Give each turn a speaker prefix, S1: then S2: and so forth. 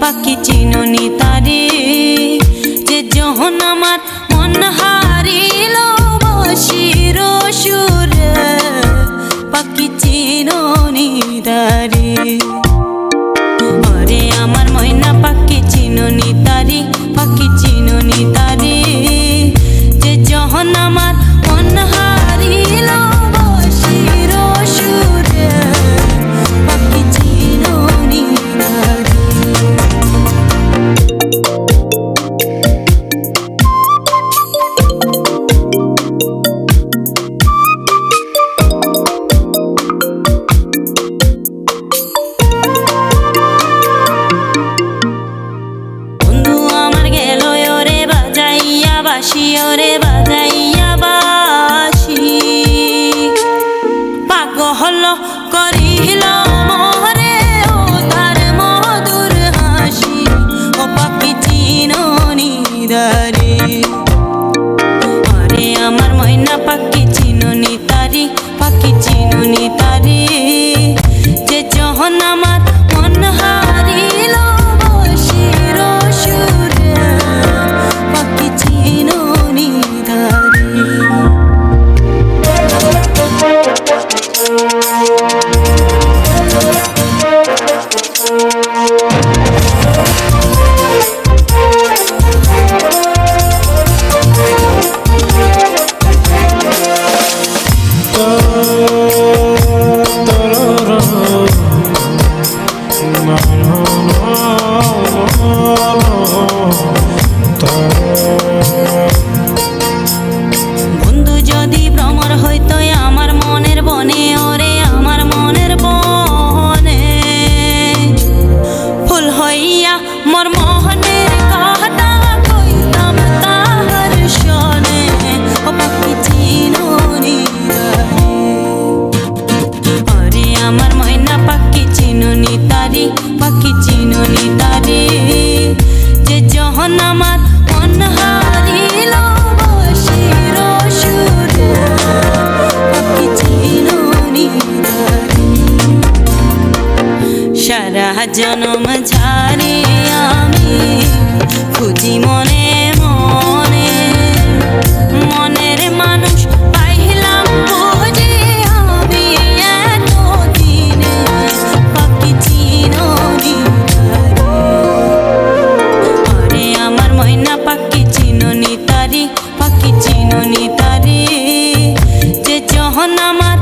S1: পাখি চিনুনি তারে। যে যখন আমার মন হারিল বসির সুর, পাখি চিনুনি তারে। ওরে আমার ময়না পাখি চিনুনি বাসি ওরে বাজাইয়া বাসি পাগল করিল মরে ও তার মধুর হাসি। ও পাখি চিনি দারে আমার ময়না পাখি চিনুনি তারি, পাখি চিনুনি তারি। যে যখন আমার মন হারিল বসির সুরে, পাখি চিনুনি তারি। সারা জন নামা